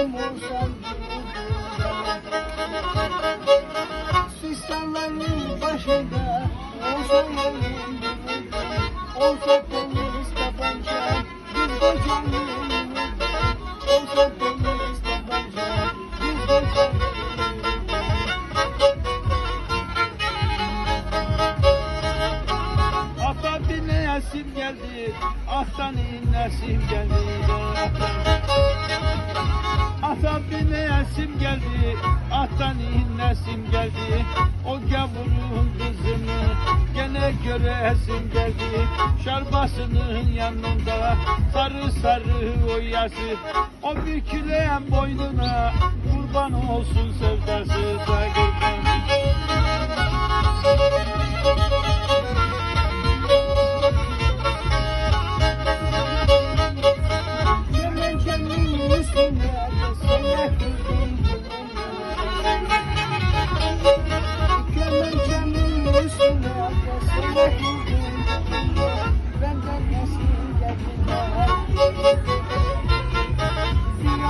olsam Sistemlerin başında olsam benim Olsa temiz tabanca bir kocanın Olsa temiz ahtan inlesim geldi. Ata dinleyesim geldi, ahtan inlesim geldi. O gavurun kızını gene göresim geldi. Şarbasının yanında sarı sarı oyası. O büküleyen boynuna kurban olsun sevdası da kurban.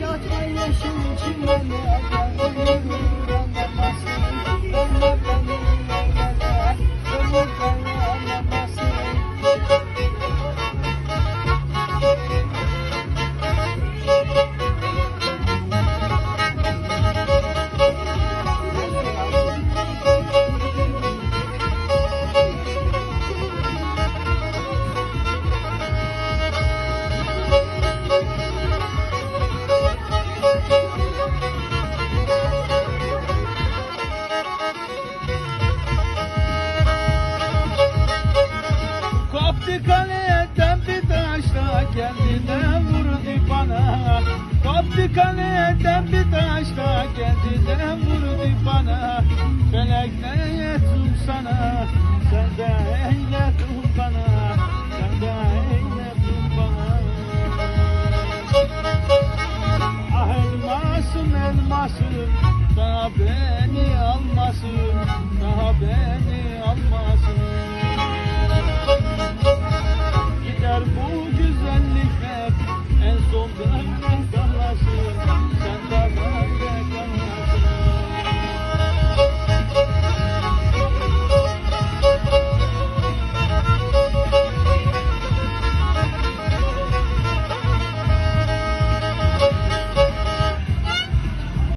Yatma yeşil çimene Ölme beni ölmene Kaptı kaleden bir taşla kendine vurdu bana Kaptı kaleden bir taşla kendine vurdu bana Felek ne yetum sana sen de eyletum bana Sen de eyletum bana Ah elmasım elmasım daha beni almasın daha beni